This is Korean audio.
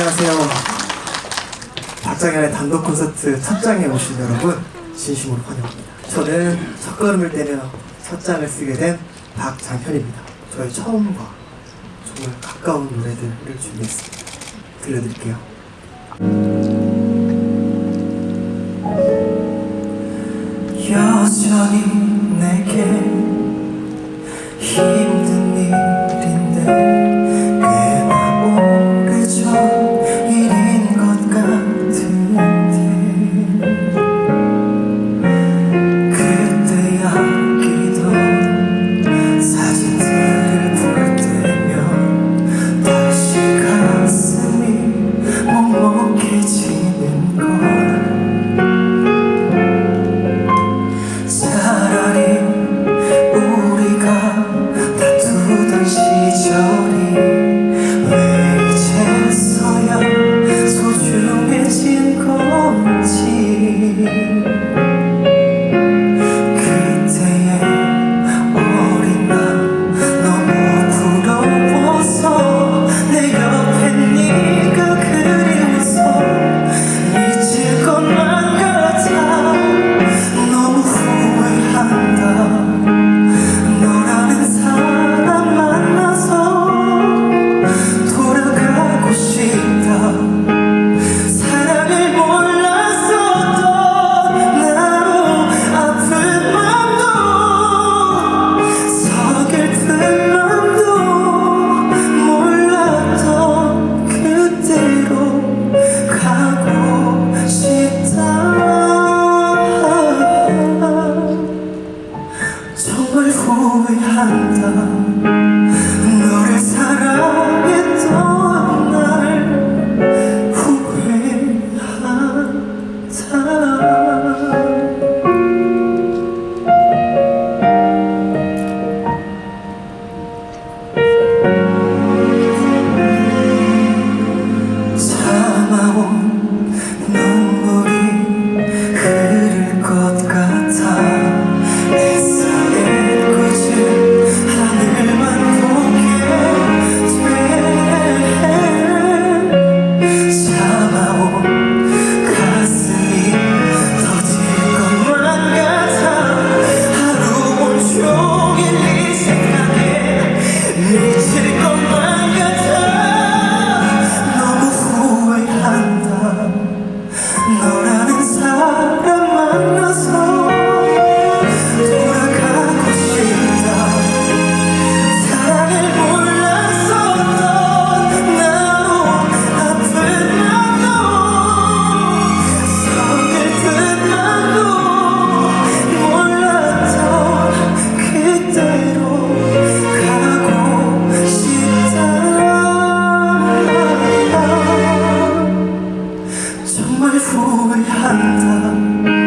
안녕하세요. 박장현의 단독 콘서트 첫 장에 오신 여러분 진심으로 환영합니다. 저는 첫 걸음을 떼며 첫 장을 쓰게 된 박장현입니다. 저의 처음과 정말 가까운 노래들을 준비했습니다. 들려드릴게요. 여전히 내게 정말 후회한다 会抚慰恨的。